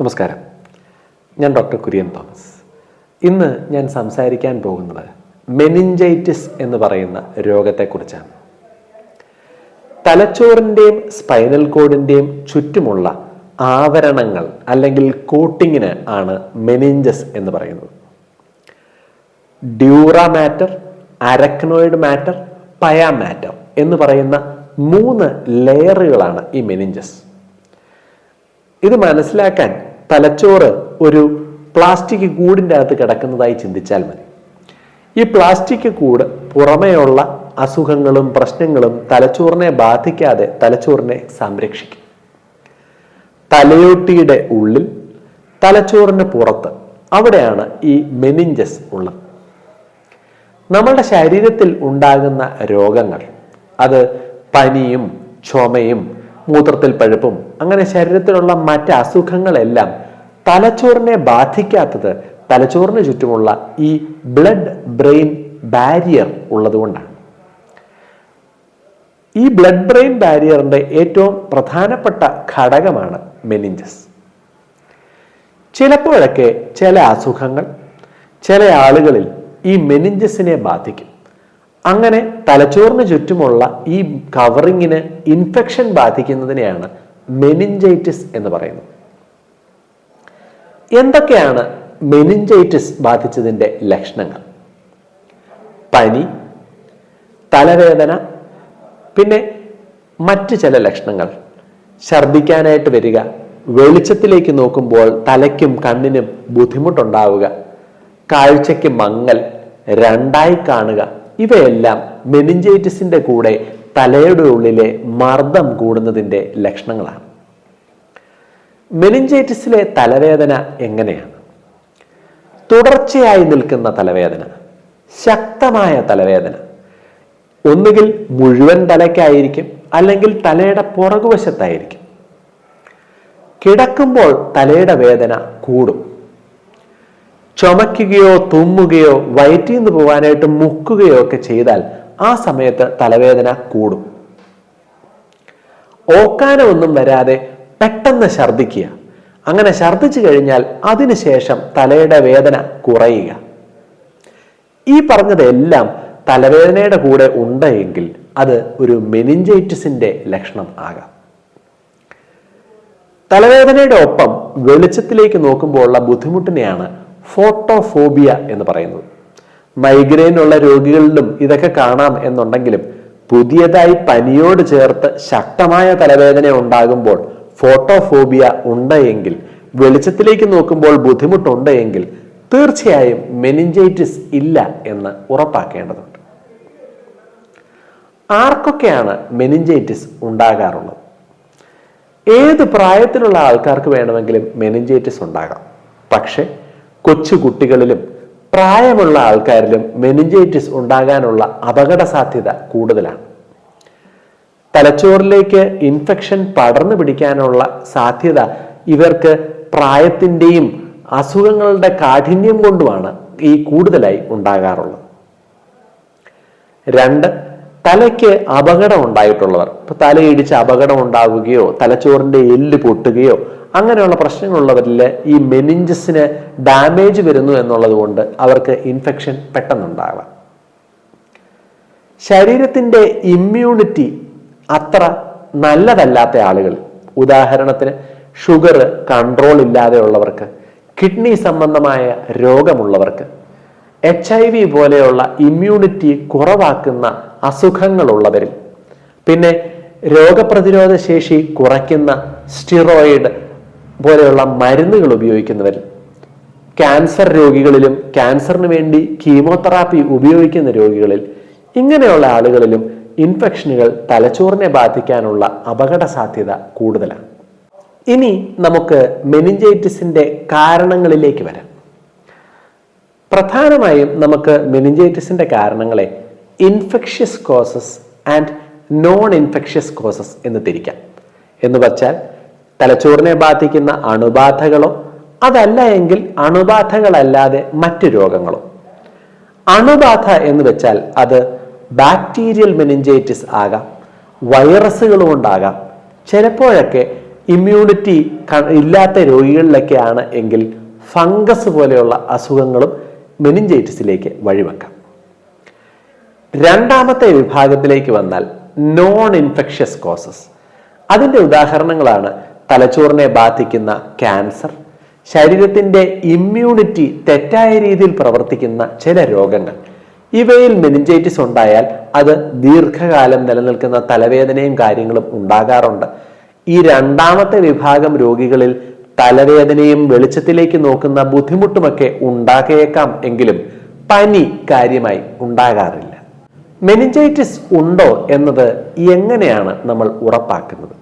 നമസ്കാരം. ഞാൻ doctor Kurian Thomas. ഇന്ന് ഞാൻ സംസാരിക്കാൻ പോകുന്നത് മെനിഞ്ചൈറ്റിസ് എന്ന് പറയുന്ന രോഗത്തെക്കുറിച്ചാണ്. തലച്ചോറിന്റെയും സ്പൈനൽ കോഡിന്റെയും ചുറ്റുമുള്ള ആവരണങ്ങൾ അല്ലെങ്കിൽ കോട്ടിങ്ങിന് ആണ് മെനിഞ്ചസ് എന്ന് പറയുന്നത്. Dura mater arachnoid mater pia mater എന്ന് പറയുന്ന മൂന്ന് ലെയറുകളാണ് ഈ മെനിഞ്ചസ്. ഇത് മനസ്സിലാക്കാൻ തലച്ചോറ് ഒരു പ്ലാസ്റ്റിക് കൂടിന്റെ അകത്ത് കിടക്കുന്നതായി ചിന്തിച്ചാൽ മതി. ഈ പ്ലാസ്റ്റിക് കൂട് പുറമേയുള്ള അസുഖങ്ങളും പ്രശ്നങ്ങളും തലച്ചോറിനെ ബാധിക്കാതെ തലച്ചോറിനെ സംരക്ഷിക്കും. തലയോട്ടിയുടെ ഉള്ളിൽ തലച്ചോറിന് പുറത്ത് അവിടെയാണ് ഈ മെനിഞ്ചസ് ഉള്ളത്. നമ്മുടെ ശരീരത്തിൽ ഉണ്ടാകുന്ന രോഗങ്ങൾ അത് പനിയും ചുമയും മൂത്രത്തിൽ പഴുപ്പും. അങ്ങനെ ശരീരത്തിലുള്ള മറ്റ് അസുഖങ്ങളെല്ലാം തലച്ചോറിനെ ബാധിക്കാത്തത് തലച്ചോറിന് ചുറ്റുമുള്ള ഈ ബ്ലഡ് ബ്രെയിൻ ബാരിയർ ഉള്ളതുകൊണ്ടാണ്. ഈ ബ്ലഡ് ബ്രെയിൻ ബാരിയറിന്റെ ഏറ്റവും പ്രധാനപ്പെട്ട ഘടകമാണ് മെനിഞ്ചസ് ചിലപ്പോഴൊക്കെ ചില അസുഖങ്ങൾ ചില ആളുകളിൽ ഈ മെനിഞ്ചസിനെ ബാധിക്കും. അങ്ങനെ തലച്ചോറിന് ചുറ്റുമുള്ള ഈ കവറിങ്ങിന് ഇൻഫെക്ഷൻ ബാധിക്കുന്നതിനെയാണ് മെനിഞ്ചൈറ്റിസ് എന്ന് പറയുന്നത്. എന്തൊക്കെയാണ് മെനിഞ്ചൈറ്റിസ് ബാധിച്ചതിന്റെ ലക്ഷണങ്ങൾ? പനി തലവേദന പിന്നെ മറ്റ് ചില ലക്ഷണങ്ങൾ. ഛർദ്ദിക്കാനായിട്ട് വരിക വെളിച്ചത്തിലേക്ക് നോക്കുമ്പോൾ തലയ്ക്കും കണ്ണിനും ബുദ്ധിമുട്ടുണ്ടാവുക കാഴ്ചയ്ക്ക് മങ്ങൽ രണ്ടായി കാണുക ഇവയെല്ലാം മെനിഞ്ചൈറ്റിസിന്റെ കൂടെ തലയുടെ ഉള്ളിലെ മർദ്ദം കൂടുന്നതിന്റെ ലക്ഷണങ്ങളാണ്. മെനിഞ്ചൈറ്റിസിലെ തലവേദന എങ്ങനെയാണ്? തുടർച്ചയായി നിൽക്കുന്ന തലവേദന ശക്തമായ തലവേദന ഒന്നുകിൽ മുഴുവൻ തലയ്ക്കായിരിക്കും അല്ലെങ്കിൽ തലയുടെ പുറകുവശത്തായിരിക്കും. കിടക്കുമ്പോൾ തലയുടെ വേദന കൂടും. ചുമയ്ക്കുകയോ തുമ്മുകയോ വയറ്റിൽ നിന്ന് പോകാനായിട്ട് മുക്കുകയോ ഒക്കെ ചെയ്താൽ ആ സമയത്ത് തലവേദന കൂടും. ഓക്കാനമൊന്നും വരാതെ പെട്ടെന്ന് ഛർദ്ദിക്കുക. അങ്ങനെ ഛർദ്ദിച്ചു കഴിഞ്ഞാൽ അതിനുശേഷം തലയുടെ വേദന കുറയുക. ഈ പറഞ്ഞതെല്ലാം തലവേദനയുടെ കൂടെ ഉണ്ടെങ്കിൽ അത് ഒരു മെനിഞ്ചൈറ്റിസിന്റെ ലക്ഷണം ആകാം. തലവേദനയുടെ ഒപ്പം വെളിച്ചത്തിലേക്ക് നോക്കുമ്പോൾ ഉള്ള ബുദ്ധിമുട്ടിനെയാണ് ഫോട്ടോഫോബിയ എന്ന് പറയുന്നത്. മൈഗ്രെയിൻ ഉള്ള രോഗികളിലും ഇതൊക്കെ കാണാം എന്നുണ്ടെങ്കിലും പുതിയതായി പനിയോട് ചേർത്ത് ശക്തമായ തലവേദന ഉണ്ടാകുമ്പോൾ ഫോട്ടോഫോബിയ ഉണ്ടെങ്കിൽ വെളിച്ചത്തിലേക്ക് നോക്കുമ്പോൾ ബുദ്ധിമുട്ടുണ്ട് തീർച്ചയായും മെനിഞ്ചൈറ്റിസ് ഇല്ല എന്ന് ഉറപ്പാക്കേണ്ടതുണ്ട്. ആർക്കൊക്കെയാണ് മെനിഞ്ചൈറ്റിസ് ഉണ്ടാകാറുള്ളത്? ഏത് പ്രായത്തിലുള്ള ആൾക്കാർക്ക് വേണമെങ്കിലും മെനിഞ്ചൈറ്റിസ് ഉണ്ടാകാം. പക്ഷെ കൊച്ചു കുട്ടികളിലും പ്രായമുള്ള ആൾക്കാരിലും മെനിഞ്ചൈറ്റിസ് ഉണ്ടാകാനുള്ള അപകട സാധ്യത കൂടുതലാണ്. തലച്ചോറിലേക്ക് ഇൻഫെക്ഷൻ പടർന്നു പിടിക്കാനുള്ള സാധ്യത ഇവർക്ക് പ്രായത്തിന്റെയും അസുഖങ്ങളുടെ കാഠിന്യം കൊണ്ടുമാണ് ഈ കൂടുതലായി ഉണ്ടാകാറുള്ളത്. രണ്ട് തലയ്ക്ക് അപകടം ഉണ്ടായിട്ടുള്ളവർ. ഇപ്പൊ തലയിടിച്ച് അപകടം ഉണ്ടാവുകയോ തലച്ചോറിന്റെ എല്ല് പൊട്ടുകയോ അങ്ങനെയുള്ള പ്രശ്നങ്ങളുള്ളവരിൽ ഈ മെനിഞ്ചസിന് ഡാമേജ് വരുന്നു എന്നുള്ളത് കൊണ്ട് അവർക്ക് ഇൻഫെക്ഷൻ പെട്ടെന്നുണ്ടാകാം ശരീരത്തിന്റെ ഇമ്മ്യൂണിറ്റി അത്ര നല്ലതല്ലാത്ത ആളുകൾ ഉദാഹരണത്തിന് ഷുഗർ കൺട്രോൾ ഇല്ലാതെയുള്ളവർക്ക് കിഡ്നി സംബന്ധമായ രോഗമുള്ളവർക്ക് എച്ച് ഐ വി പോലെയുള്ള ഇമ്മ്യൂണിറ്റി കുറവാക്കുന്ന അസുഖങ്ങളുള്ളവരിൽ പിന്നെ രോഗപ്രതിരോധ ശേഷി കുറയ്ക്കുന്ന സ്റ്റിറോയിഡ് പോലെയുള്ള മരുന്നുകൾ ഉപയോഗിക്കുന്നവരിൽ ക്യാൻസർ രോഗികളിലും ക്യാൻസറിന് വേണ്ടി കീമോതെറാപ്പി ഉപയോഗിക്കുന്ന രോഗികളിൽ ഇങ്ങനെയുള്ള ആളുകളിലും ഇൻഫെക്ഷനുകൾ തലച്ചോറിനെ ബാധിക്കാനുള്ള അപകട സാധ്യത കൂടുതലാണ്. ഇനി നമുക്ക് മെനിഞ്ചൈറ്റിസിന്റെ കാരണങ്ങളിലേക്ക് വരാം. പ്രധാനമായും നമുക്ക് മെനിഞ്ചൈറ്റിസിന്റെ കാരണങ്ങളെ infectious causes and non infectious causes എന്ന് തിരിക്കാം. എന്ന് വച്ചാൽ തലച്ചോറിനെ ബാധിക്കുന്ന അണുബാധകളോ അതല്ല എങ്കിൽ അണുബാധകളല്ലാതെ മറ്റു രോഗങ്ങളോ. അണുബാധ എന്ന് വെച്ചാൽ അത് ബാക്ടീരിയൽ മെനിഞ്ചൈറ്റിസ് ആകാം വൈറസുകൾ കൊണ്ടാകാം ചിലപ്പോഴൊക്കെ ഇമ്മ്യൂണിറ്റി ഇല്ലാത്ത രോഗികളിലൊക്കെയാണ് എങ്കിൽ ഫംഗസ് പോലെയുള്ള അസുഖങ്ങളും മെനിഞ്ചൈറ്റിസിലേക്ക് വഴിവെക്കാം. രണ്ടാമത്തെ വിഭാഗത്തിലേക്ക് വന്നാൽ നോൺ ഇൻഫെക്ഷ്യസ് കോസസ് അതിന്റെ ഉദാഹരണങ്ങളാണ് തലച്ചോറിനെ ബാധിക്കുന്ന ക്യാൻസർ ശരീരത്തിന്റെ ഇമ്മ്യൂണിറ്റി തെറ്റായ രീതിയിൽ പ്രവർത്തിക്കുന്ന ചില രോഗങ്ങൾ. ഇവയിൽ മെനിഞ്ചൈറ്റിസ് ഉണ്ടായാൽ അത് ദീർഘകാലം നിലനിൽക്കുന്ന തലവേദനയും കാര്യങ്ങളും ഉണ്ടാകാറുണ്ട്. ഈ രണ്ടാമത്തെ വിഭാഗം രോഗികളിൽ തലവേദനയും വെളിച്ചത്തിലേക്ക് നോക്കുന്ന ബുദ്ധിമുട്ടുമൊക്കെ ഉണ്ടാകേക്കാം എങ്കിലും പനി കാര്യമായി ഉണ്ടാകാറില്ല. മെനിഞ്ചൈറ്റിസ് ഉണ്ടോ എന്നത് എങ്ങനെയാണ് നമ്മൾ ഉറപ്പാക്കുന്നത്?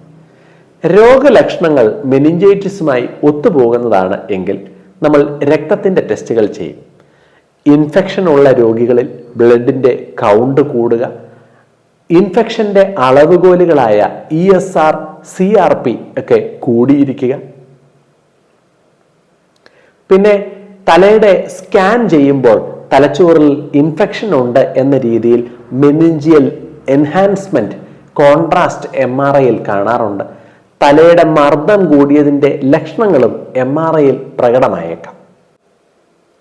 രോഗലക്ഷണങ്ങൾ മെനിഞ്ചൈറ്റിസുമായി ഒത്തുപോകുന്നതാണ് എങ്കിൽ നമ്മൾ രക്തത്തിന്റെ ടെസ്റ്റുകൾ ചെയ്യും. ഇൻഫെക്ഷൻ ഉള്ള രോഗികളിൽ ബ്ലഡിന്റെ കൗണ്ട് കൂടുക. ഇൻഫെക്ഷന്റെ അളവുകോലുകളായ E S R C R P ഒക്കെ കൂടിയിരിക്കുക. പിന്നെ തലയുടെ സ്കാൻ ചെയ്യുമ്പോൾ തലച്ചോറിൽ ഇൻഫെക്ഷൻ ഉണ്ട് എന്ന രീതിയിൽ meningeal enhancement contrast M R ഐയിൽ കാണാറുണ്ട്. തലയുടെ മർദ്ദം കൂടിയതിന്റെ ലക്ഷണങ്ങളും എം ആർ ഐയിൽ പ്രകടമായേക്കാം.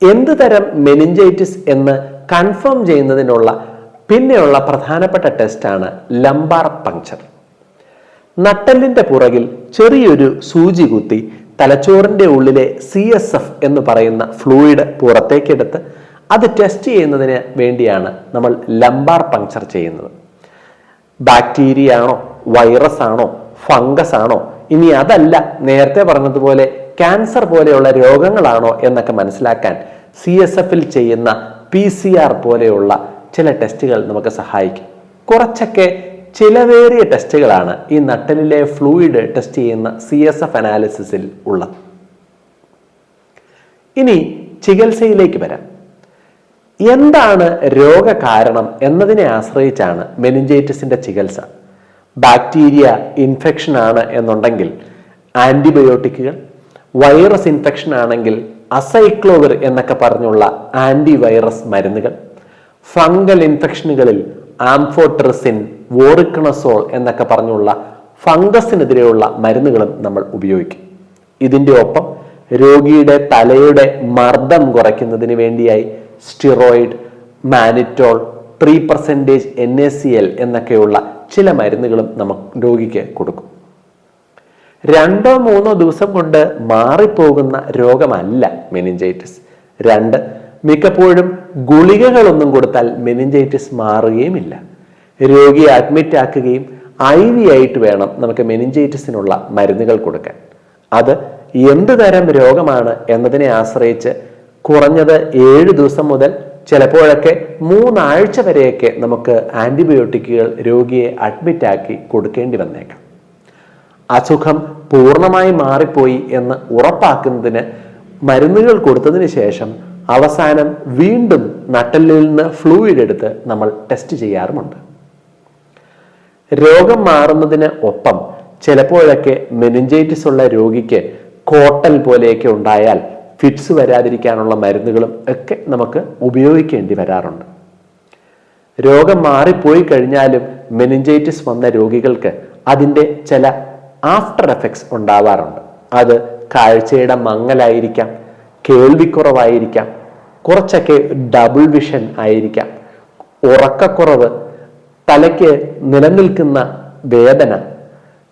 എന്ത് തരം മെനിഞ്ചൈറ്റിസ് എന്ന് കൺഫേം ചെയ്യുന്നതിനുള്ള പിന്നെയുള്ള പ്രധാനപ്പെട്ട ടെസ്റ്റാണ് ലംബാർ പങ്ക്ചർ നട്ടലിന്റെ പുറകിൽ ചെറിയൊരു സൂചി കുത്തി തലച്ചോറിന്റെ ഉള്ളിലെ സി എസ് എഫ് എന്ന് പറയുന്ന ഫ്ലൂയിഡ് പുറത്തേക്കെടുത്ത് അത് ടെസ്റ്റ് ചെയ്യുന്നതിന് വേണ്ടിയാണ് നമ്മൾ ലംബാർ പങ്ക്ചർ ചെയ്യുന്നത്. ബാക്ടീരിയ ആണോ വൈറസ് ആണോ ഫംഗസ് ആണോ ഇനി അതല്ല നേരത്തെ പറഞ്ഞതുപോലെ ക്യാൻസർ പോലെയുള്ള രോഗങ്ങളാണോ എന്നൊക്കെ മനസ്സിലാക്കാൻ സി എസ് എഫിൽ ചെയ്യുന്ന പി സി ആർ പോലെയുള്ള ചില ടെസ്റ്റുകൾ നമുക്ക് സഹായിക്കും. കുറച്ചൊക്കെ ചിലവേറിയ ടെസ്റ്റുകളാണ് ഈ നട്ടലിലെ ഫ്ലൂയിഡ് ടെസ്റ്റ് ചെയ്യുന്ന സി എസ് എഫ് അനാലിസിസിൽ ഉള്ളത്. ഇനി ചികിത്സയിലേക്ക് വരാം. എന്താണ് രോഗകാരണം എന്നതിനെ ആശ്രയിച്ചാണ് മെനിഞ്ചൈറ്റിസിന്റെ ചികിത്സ. ബാക്ടീരിയ ഇൻഫെക്ഷൻ ആണ് എന്നുണ്ടെങ്കിൽ ആന്റിബയോട്ടിക്കുകൾ വൈറസ് ഇൻഫെക്ഷൻ ആണെങ്കിൽ അസൈക്ലോവർ എന്നൊക്കെ പറഞ്ഞുള്ള ആന്റിവൈറസ് മരുന്നുകൾ ഫംഗൽ ഇൻഫെക്ഷനുകളിൽ ആംഫോട്രസിൻ വോറിക്കണസോൾ എന്നൊക്കെ പറഞ്ഞുള്ള ഫംഗസിനെതിരെയുള്ള മരുന്നുകളും നമ്മൾ ഉപയോഗിക്കും. ഇതിന്റെ ഒപ്പം രോഗിയുടെ തലയുടെ മർദ്ദം കുറയ്ക്കുന്നതിന് വേണ്ടിയായി steroid mannitol three percentage N A C L എന്നൊക്കെയുള്ള ചില മരുന്നുകളും നമുക്ക് രോഗിക്ക് കൊടുക്കും. രണ്ടോ മൂന്നോ ദിവസം കൊണ്ട് മാറിപ്പോകുന്ന രോഗമല്ല മെനിഞ്ചൈറ്റിസ് രണ്ട് മിക്കപ്പോഴും ഗുളികകളൊന്നും കൊടുത്താൽ മെനിഞ്ചൈറ്റിസ് മാറുകയുമില്ല. രോഗിയെ അഡ്മിറ്റ് ആക്കുകയും ഐ വി ആയിട്ട് വേണം നമുക്ക് മെനിഞ്ചൈറ്റിസിനുള്ള മരുന്നുകൾ കൊടുക്കാൻ. അത് എന്ത് തരം രോഗമാണ് എന്നതിനെ ആശ്രയിച്ച് കുറഞ്ഞത് ഏഴ് ദിവസം മുതൽ ചിലപ്പോഴൊക്കെ മൂന്നാഴ്ച വരെയൊക്കെ നമുക്ക് ആന്റിബയോട്ടിക്കുകൾ രോഗിയെ അഡ്മിറ്റ് ആക്കി കൊടുക്കേണ്ടി വന്നേക്കാം. അസുഖം പൂർണമായി മാറിപ്പോയി എന്ന് ഉറപ്പാക്കുന്നതിന് മരുന്നുകൾ കൊടുത്തതിന് ശേഷം അവസാനം വീണ്ടും നട്ടലിൽ നിന്ന് ഫ്ലൂയിഡ് എടുത്ത് നമ്മൾ ടെസ്റ്റ് ചെയ്യാറുമുണ്ട്. രോഗം മാറുന്നതിന് ഒപ്പം ചിലപ്പോഴൊക്കെ മെനിഞ്ചൈറ്റിസ് ഉള്ള രോഗിക്ക് കോട്ടൽ പോലെയൊക്കെ ഉണ്ടായാൽ ഫിറ്റ്സ് വരാതിരിക്കാനുള്ള മരുന്നുകളും ഒക്കെ നമുക്ക് ഉപയോഗിക്കേണ്ടി വരാറുണ്ട്. രോഗം മാറിപ്പോയി കഴിഞ്ഞാലും മെനിഞ്ചൈറ്റിസ് വന്ന രോഗികൾക്ക് അതിന്റെ ചില ആഫ്റ്റർ എഫക്ട്സ് ഉണ്ടാവാറുണ്ട്. അത് കാഴ്ചയുടെ മങ്ങലായിരിക്കാം കേൾവിക്കുറവായിരിക്കാം കുറച്ചൊക്കെ ഡബിൾ വിഷൻ ആയിരിക്കാം. ഉറക്കക്കുറവ് തലയ്ക്ക് നിലനിൽക്കുന്ന വേദന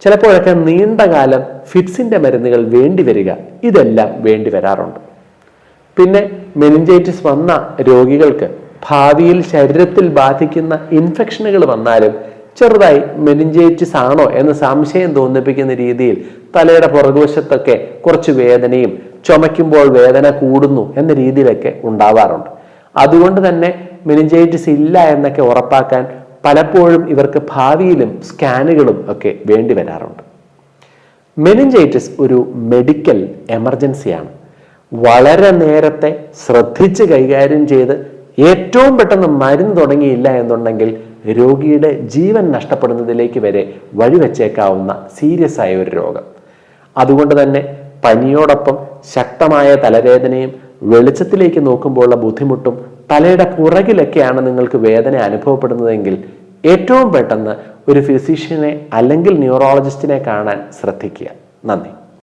ചിലപ്പോഴൊക്കെ നീണ്ടകാലം ഫിറ്റ്സിന്റെ മരുന്നുകൾ വേണ്ടി വരിക ഇതെല്ലാം വേണ്ടി വരാറുണ്ട്. പിന്നെ മെനിഞ്ചൈറ്റിസ് വന്ന രോഗികൾക്ക് ഭാവിയിൽ ശരീരത്തിൽ ബാധിക്കുന്ന ഇൻഫെക്ഷനുകൾ വന്നാലും ചെറുതായി മെനിഞ്ചൈറ്റിസ് ആണോ എന്ന് സംശയം തോന്നിപ്പിക്കുന്ന രീതിയിൽ തലയുടെ പുറകുവശത്തൊക്കെ കുറച്ച് വേദനയും ചുമയ്ക്കുമ്പോൾ വേദന കൂടുന്നു എന്ന രീതിയിലൊക്കെ ഉണ്ടാവാറുണ്ട്. അതുകൊണ്ട് തന്നെ മെനിഞ്ചൈറ്റിസ് ഇല്ല എന്നൊക്കെ ഉറപ്പാക്കാൻ പലപ്പോഴും ഇവർക്ക് ഭാവിയിലും സ്കാനുകളും ഒക്കെ വേണ്ടി വരാറുണ്ട്. മെനിഞ്ചൈറ്റിസ് ഒരു മെഡിക്കൽ എമർജൻസിയാണ് വളരെ നേരത്തെ ശ്രദ്ധിച്ച് കൈകാര്യം ചെയ്ത് ഏറ്റവും പെട്ടെന്ന് മരുന്ന് തുടങ്ങിയില്ല എന്നുണ്ടെങ്കിൽ രോഗിയുടെ ജീവൻ നഷ്ടപ്പെടുന്നതിലേക്ക് വരെ വഴിവെച്ചേക്കാവുന്ന സീരിയസ് ആയ ഒരു രോഗം. അതുകൊണ്ട് തന്നെ പനിയോടൊപ്പം ശക്തമായ തലവേദനയും വെളിച്ചത്തിലേക്ക് നോക്കുമ്പോഴുള്ള ബുദ്ധിമുട്ടും തലയുടെ പുറകിലൊക്കെയാണ് നിങ്ങൾക്ക് വേദന അനുഭവപ്പെടുന്നതെങ്കിൽ ഏറ്റവും പെട്ടെന്ന് ഒരു ഫിസിഷ്യനെ അല്ലെങ്കിൽ ന്യൂറോളജിസ്റ്റിനെ കാണാൻ ശ്രദ്ധിക്കുക. നന്ദി.